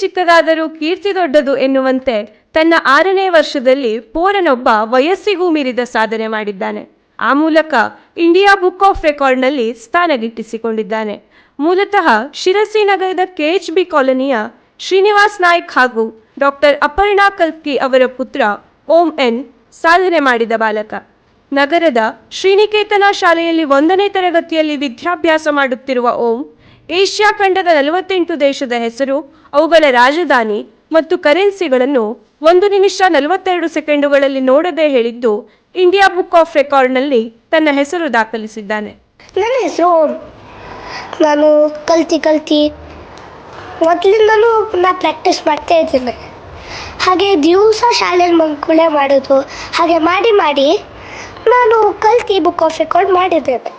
ಚಿಕ್ಕದಾದರೂ ಕೀರ್ತಿ ದೊಡ್ಡದು ಎನ್ನುವಂತೆ ತನ್ನ ಆರನೇ ವರ್ಷದಲ್ಲಿ ಪೋರನೊಬ್ಬ ವಯಸ್ಸಿಗೂ ಮೀರಿದ ಸಾಧನೆ ಮಾಡಿದ್ದಾನೆ. ಆ ಮೂಲಕ ಇಂಡಿಯಾ ಬುಕ್ ಆಫ್ ರೆಕಾರ್ಡ್ನಲ್ಲಿ ಸ್ಥಾನ ಗಿಟ್ಟಿಸಿಕೊಂಡಿದ್ದಾನೆ. ಮೂಲತಃ ಶಿರಸಿ ನಗರದ ಕೆಎಚ್ಬಿ ಕಾಲೋನಿಯ ಶ್ರೀನಿವಾಸ್ ನಾಯ್ಕ್ ಹಾಗೂ ಡಾಕ್ಟರ್ ಅಪರ್ಣಾ ಕಲ್ಕಿ ಅವರ ಪುತ್ರ ಓಂ ಎನ್ ಸಾಧನೆ ಮಾಡಿದ ಬಾಲಕ. ನಗರದ ಶ್ರೀನಿಕೇತನ ಶಾಲೆಯಲ್ಲಿ ಒಂದನೇ ತರಗತಿಯಲ್ಲಿ ವಿದ್ಯಾಭ್ಯಾಸ ಮಾಡುತ್ತಿರುವ ಓಂ ಏಷ್ಯಾ ಖಂಡದ ನಲವತ್ತೆಂಟು ದೇಶದ ಹೆಸರು, ಅವುಗಳ ರಾಜಧಾನಿ ಮತ್ತು ಕರೆನ್ಸಿಗಳನ್ನು ಒಂದು ನಿಮಿಷ ನಲವತ್ತೆರಡು ಸೆಕೆಂಡುಗಳಲ್ಲಿ ನೋಡದೆ ಹೇಳಿದ್ದು ಇಂಡಿಯಾ ಬುಕ್ ಆಫ್ ರೆಕಾರ್ಡ್ನಲ್ಲಿ ತನ್ನ ಹೆಸರು ದಾಖಲಿಸಿದ್ದಾನೆ. ನನ್ನ ಹೆಸರು ನಾನು ಕಲ್ತಿ ಕಲ್ತಿ ಮೊದಲಿಂದಲೂ ನಾ ಪ್ರಾಕ್ಟೀಸ್ ಮಾಡ್ತಾ ಇದ್ದೇನೆ. ಹಾಗೆ ದಿವಸ ಶಾಲೆಯಲ್ಲಿ ಮಂಕುಳೆ ಮಾಡೋದು, ಹಾಗೆ ಮಾಡಿ ಮಾಡಿ ನಾನು ಕಲ್ತಿ ಬುಕ್ ಆಫ್ ರೆಕಾರ್ಡ್ ಮಾಡಿದ್ದೇನೆ.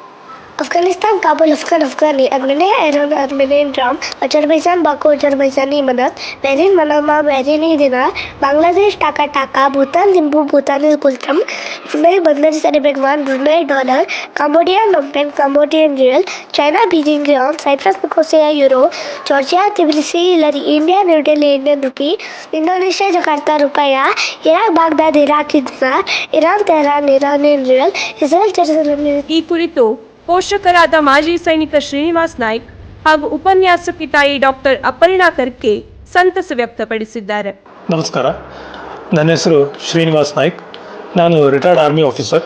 Afghanistan Kabul Afghan afghani Armenia Iran Armenian dram Azerbaijan Baku Azerbaijani manat Bahrain Manama Bahraini dinar Bangladesh taka taka Bhutan ಲಿಂಬು ಭೂತಾನಿ ಗುಲ್ತಮ್ Brunei Bangladesh Arabian Brunei dollar Cambodia Phnom Penh Cambodian riel China Beijing gram Cyprus Nicosia euro Georgia Tbilisi lari India New Delhi Indian rupee Indonesia Jakarta rupiah Iraq Baghdad Iraq dinar Iran Tehran Iranian rial Israel Jerusalem ಈ ಕುರಿತು ಪೋಷಕರಾದ ಮಾಜಿ ಸೈನಿಕ ಶ್ರೀನಿವಾಸ್ ನಾಯ್ಕ್ ಹಾಗೂ ಉಪನ್ಯಾಸಕಿ ತಾಯಿ doctor Aparna ಕರ್ಕೆ ಸಂತಸ ವ್ಯಕ್ತಪಡಿಸಿದ್ದಾರೆ. ನಮಸ್ಕಾರ. ನನ್ನ ಹೆಸರು ಶ್ರೀನಿವಾಸ್ ನಾಯ್ಕ್. ನಾನು ರಿಟೈರ್ಡ್ ಆರ್ಮಿ ಆಫೀಸರ್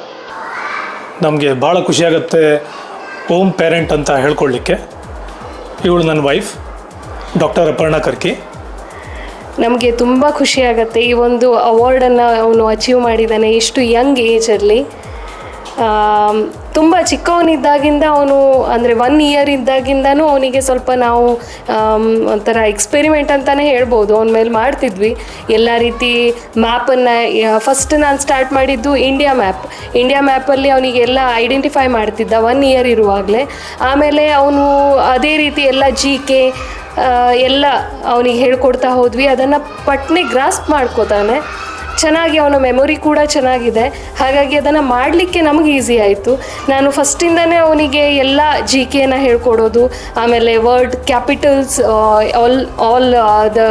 ನಮಗೆ ಭಾಳ ಖುಷಿಯಾಗುತ್ತೆ ಹೋಮ್ ಪೇರೆಂಟ್ ಅಂತ ಹೇಳ್ಕೊಳ್ಳಿಕ್ಕೆ ಇವಳು ನನ್ನ ವೈಫ್ ಡಾಕ್ಟರ್ ಅಪರ್ಣಾ ಕರ್ಕಿ. ನಮಗೆ ತುಂಬ ಖುಷಿಯಾಗತ್ತೆ ಈ ಒಂದು ಅವಾರ್ಡನ್ನು ಅವನು ಅಚೀವ್ ಮಾಡಿದ್ದಾನೆ ಇಷ್ಟು ಯಂಗ್ ಏಜಲ್ಲಿ ತುಂಬ ಚಿಕ್ಕವನಿದ್ದಾಗಿಂದ ಅವನು, ಅಂದರೆ ಒನ್ ಇಯರ್ ಇದ್ದಾಗಿಂದನೂ ಅವನಿಗೆ ಸ್ವಲ್ಪ ನಾವು ಒಂಥರ ಎಕ್ಸ್ಪೆರಿಮೆಂಟ್ ಅಂತಲೇ ಹೇಳ್ಬೋದು. ಅವನ ಮೇಲೆ ಮಾಡ್ತಿದ್ವಿ. ಎಲ್ಲ ರೀತಿ ಮ್ಯಾಪನ್ನು ಫಸ್ಟ್ ನಾನು ಸ್ಟಾರ್ಟ್ ಮಾಡಿದ್ದು ಇಂಡಿಯಾ ಮ್ಯಾಪ್ ಇಂಡಿಯಾ ಮ್ಯಾಪಲ್ಲಿ ಅವನಿಗೆ ಎಲ್ಲ ಐಡೆಂಟಿಫೈ ಮಾಡ್ತಿದ್ದ ಒನ್ ಇಯರ್ ಇರುವಾಗಲೇ. ಆಮೇಲೆ ಅವನು ಅದೇ ರೀತಿ ಎಲ್ಲ ಜಿ ಕೆ ಎಲ್ಲ ಅವನಿಗೆ ಹೇಳ್ಕೊಡ್ತಾ ಹೋದ್ವಿ. ಅದನ್ನು ಪಟ್ನೆ ಗ್ರಾಸ್ಪ್ ಮಾಡ್ಕೋತಾನೆ. ಚೆನ್ನಾಗಿ ಅವನ ಮೆಮೊರಿ ಕೂಡ ಚೆನ್ನಾಗಿದೆ. ಹಾಗಾಗಿ ಅದನ್ನು ಮಾಡಲಿಕ್ಕೆ ನಮಗೆ ಈಸಿ ಆಯಿತು. ನಾನು ಫಸ್ಟಿಂದನೇ ಅವನಿಗೆ ಎಲ್ಲ ಜಿ ಕೆನ ಹೇಳ್ಕೊಡೋದು, ಆಮೇಲೆ word capitals all all the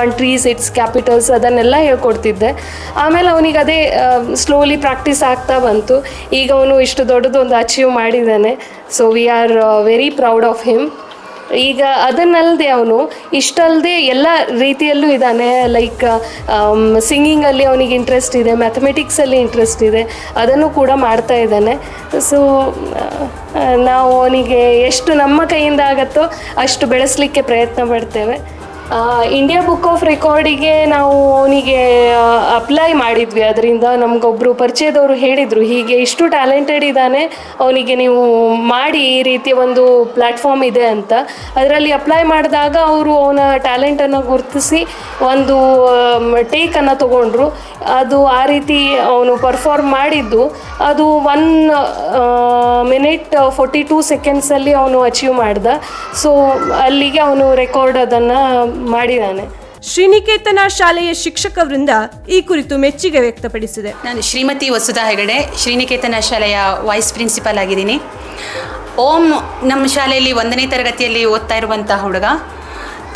countries it's capitals ಅದನ್ನೆಲ್ಲ ಹೇಳ್ಕೊಡ್ತಿದ್ದೆ. ಆಮೇಲೆ ಅವನಿಗೆ ಅದೇ ಸ್ಲೋಲಿ ಪ್ರಾಕ್ಟೀಸ್ ಆಗ್ತಾ ಬಂತು. ಈಗ ಅವನು ಇಷ್ಟು ದೊಡ್ಡದೊಂದು ಅಚೀವ್ ಮಾಡಿದ್ದಾನೆ. So we are very proud of him ಈಗ ಅದನ್ನಲ್ಲದೆ ಅವನು ಇಷ್ಟಲ್ಲದೆ ಎಲ್ಲ ರೀತಿಯಲ್ಲೂ ಇದ್ದಾನೆ. ಲೈಕ್ ಸಿಂಗಿಂಗಲ್ಲಿ ಅವನಿಗೆ ಇಂಟ್ರೆಸ್ಟ್ ಇದೆ ಮ್ಯಾಥಮೆಟಿಕ್ಸಲ್ಲಿ ಇಂಟ್ರೆಸ್ಟ್ ಇದೆ, ಅದನ್ನು ಕೂಡ ಮಾಡ್ತಾ ಇದ್ದಾನೆ. ಸೊ ನಾವು ಅವನಿಗೆ ಎಷ್ಟು ನಮ್ಮ ಕೈಯಿಂದ ಆಗತ್ತೋ ಅಷ್ಟು ಬೆಳೆಸಲಿಕ್ಕೆ ಪ್ರಯತ್ನ ಪಡ್ತೇವೆ. ಇಂಡಿಯಾ ಬುಕ್ ಆಫ್ ರೆಕಾರ್ಡಿಗೆ ನಾವು ಅವನಿಗೆ ಅಪ್ಲೈ ಮಾಡಿದ್ವಿ. ಅದರಿಂದ ನಮಗೊಬ್ಬರು ಪರಿಚಯದವರು ಹೇಳಿದರು. ಹೀಗೆ ಇಷ್ಟು ಟ್ಯಾಲೆಂಟೆಡ್ ಇದ್ದಾನೆ, ಅವನಿಗೆ ನೀವು ಮಾಡಿ ಈ ರೀತಿಯ ಒಂದು ಪ್ಲ್ಯಾಟ್ಫಾರ್ಮ್ ಇದೆ ಅಂತ. ಅದರಲ್ಲಿ ಅಪ್ಲೈ ಮಾಡಿದಾಗ ಅವರು ಅವನ ಟ್ಯಾಲೆಂಟನ್ನು ಗುರುತಿಸಿ ಒಂದು ಟೇಕನ್ನು ತೊಗೊಂಡ್ರು. ಅದು ಆ ರೀತಿ ಅವನು ಪರ್ಫಾರ್ಮ್ ಮಾಡಿದ್ದು. ಅದು ಒನ್ ಮಿನಿಟ್ ಫೋರ್ಟಿ ಟೂ ಸೆಕೆಂಡ್ಸಲ್ಲಿ ಅವನು ಅಚೀವ್ ಮಾಡ್ದ. ಸೊ ಅಲ್ಲಿಗೆ ಅವನು ರೆಕಾರ್ಡ್ ಅದನ್ನು ಮಾಡಿದ್ದಾನೆ. ಶ್ರೀನಿಕೇತನ ಶಾಲೆಯ ಶಿಕ್ಷಕ ವೃಂದ ಈ ಕುರಿತು ಮೆಚ್ಚುಗೆ ವ್ಯಕ್ತಪಡಿಸಿದೆ. ನಾನು ಶ್ರೀಮತಿ ವಸುಧಾ ಹೆಗಡೆ ಶ್ರೀನಿಕೇತನ ಶಾಲೆಯ ವೈಸ್ ಪ್ರಿನ್ಸಿಪಲ್ ಆಗಿದ್ದೀನಿ. ಓಂ ನಮ್ಮ ಶಾಲೆಯಲ್ಲಿ ಒಂದನೇ ತರಗತಿಯಲ್ಲಿ ಓದ್ತಾ ಇರುವಂಥ ಹುಡುಗ.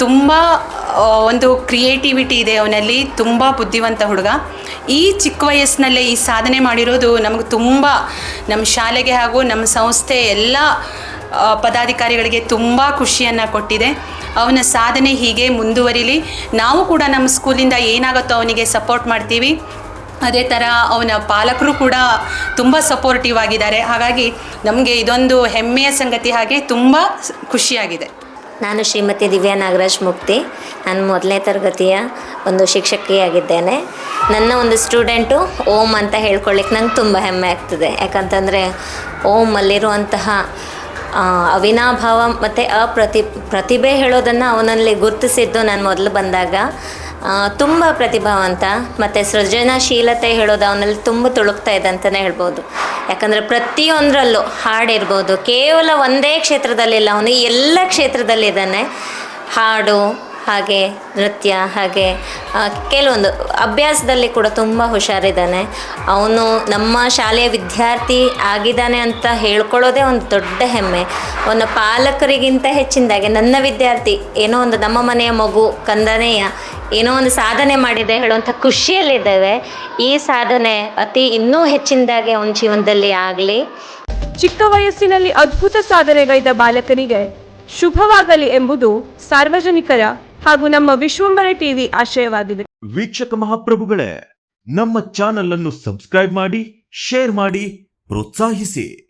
ತುಂಬ ಒಂದು ಕ್ರಿಯೇಟಿವಿಟಿ ಇದೆ ಅವನಲ್ಲಿ ತುಂಬ ಬುದ್ಧಿವಂತ ಹುಡುಗ. ಈ ಚಿಕ್ಕ ವಯಸ್ಸಿನಲ್ಲೇ ಈ ಸಾಧನೆ ಮಾಡಿರೋದು ನಮಗೆ ತುಂಬ ನಮ್ಮ ಶಾಲೆಗೆ ಹಾಗೂ ನಮ್ಮ ಸಂಸ್ಥೆ ಎಲ್ಲ ಪದಾಧಿಕಾರಿಗಳಿಗೆ ತುಂಬ ಖುಷಿಯನ್ನು ಕೊಟ್ಟಿದೆ. ಅವನ ಸಾಧನೆ ಹೀಗೆ ಮುಂದುವರಿಲಿ. ನಾವು ಕೂಡ ನಮ್ಮ ಸ್ಕೂಲಿಂದ ಏನಾಗುತ್ತೋ ಅವನಿಗೆ ಸಪೋರ್ಟ್ ಮಾಡ್ತೀವಿ. ಅದೇ ಥರ ಅವನ ಪಾಲಕರು ಕೂಡ ತುಂಬ ಸಪೋರ್ಟಿವ್ ಆಗಿದ್ದಾರೆ. ಹಾಗಾಗಿ ನಮಗೆ ಇದೊಂದು ಹೆಮ್ಮೆಯ ಸಂಗತಿ ಹಾಗೆ ತುಂಬ ಖುಷಿಯಾಗಿದೆ. ನಾನು ಶ್ರೀಮತಿ ದಿವ್ಯಾ ನಾಗರಾಜ್ ಮುಕ್ತಿ. ನಾನು ಮೊದಲನೇ ತರಗತಿಯ ಒಂದು ಶಿಕ್ಷಕಿಯಾಗಿದ್ದೇನೆ. ನನ್ನ ಒಂದು ಸ್ಟೂಡೆಂಟು ಓಮ್ ಅಂತ ಹೇಳ್ಕೊಳ್ಳಿಕ್ಕೆ ನಂಗೆ ತುಂಬ ಹೆಮ್ಮೆ ಆಗ್ತದೆ. ಯಾಕಂತಂದರೆ ಓಮ್ ಅಲ್ಲಿರುವಂತಹ ಆ, ಅವಿನಾಭಾವ ಮತ್ತು ಅಪ್ರತಿ, ಪ್ರತಿಭೆ ಹೇಳೋದನ್ನು ಅವನಲ್ಲಿ ಗುರುತಿಸಿದ್ದು ನಾನು ಮೊದಲು ಬಂದಾಗ. ತುಂಬ ಪ್ರತಿಭಾವಂತ ಮತ್ತು ಸೃಜನಶೀಲತೆ ಹೇಳೋದು ಅವನಲ್ಲಿ ತುಂಬ ತುಳುಕ್ತಾ ಇದೆ ಅಂತಲೇ ಹೇಳ್ಬೋದು. ಯಾಕಂದರೆ ಪ್ರತಿಯೊಂದರಲ್ಲೂ ಹಾಡಿರ್ಬೋದು. ಕೇವಲ ಒಂದೇ ಕ್ಷೇತ್ರದಲ್ಲಿಲ್ಲ, ಅವನು ಎಲ್ಲ ಕ್ಷೇತ್ರದಲ್ಲಿದ್ದಾನೆ. ಹಾಡು ಹಾಗೆ ನೃತ್ಯ ಹಾಗೆ ಕೆಲವೊಂದು ಅಭ್ಯಾಸದಲ್ಲಿ ಕೂಡ ತುಂಬ ಹುಷಾರಿದ್ದಾನೆ. ಅವನು ನಮ್ಮ ಶಾಲೆಯ ವಿದ್ಯಾರ್ಥಿ ಆಗಿದ್ದಾನೆ ಅಂತ ಹೇಳ್ಕೊಳ್ಳೋದೇ ಒಂದು ದೊಡ್ಡ ಹೆಮ್ಮೆ. ಅವನ ಪಾಲಕರಿಗಿಂತ ಹೆಚ್ಚಿನದಾಗಿ ನನ್ನ ವಿದ್ಯಾರ್ಥಿ ಏನೋ ಒಂದು ನಮ್ಮ ಮನೆಯ ಮಗು ಕಂದನೆಯ ಏನೋ ಒಂದು ಸಾಧನೆ ಮಾಡಿದೆ ಹೇಳುವಂಥ ಖುಷಿಯಲ್ಲಿದ್ದೇವೆ. ಈ ಸಾಧನೆ ಅತಿ ಇನ್ನೂ ಹೆಚ್ಚಿನದಾಗಿ ಅವನ ಜೀವನದಲ್ಲಿ ಆಗಲಿ. ಚಿಕ್ಕ ವಯಸ್ಸಿನಲ್ಲಿ ಅದ್ಭುತ ಸಾಧನೆಗೈದ ಬಾಲಕನಿಗೆ ಶುಭವಾಗಲಿ ಎಂಬುದು ಸಾರ್ವಜನಿಕರ ಹಾಗೂ ನಮ್ಮ ವಿಶ್ವಂಬರ ಟಿವಿ ಆಶಯವಾಗಿದೆ. ವೀಕ್ಷಕ ಮಹಾಪ್ರಭುಗಳೇ, ನಮ್ಮ ಚಾನೆಲ್ ಅನ್ನು ಸಬ್ಸ್ಕ್ರೈಬ್ ಮಾಡಿ, ಶೇರ್ ಮಾಡಿ, ಪ್ರೋತ್ಸಾಹಿಸಿ.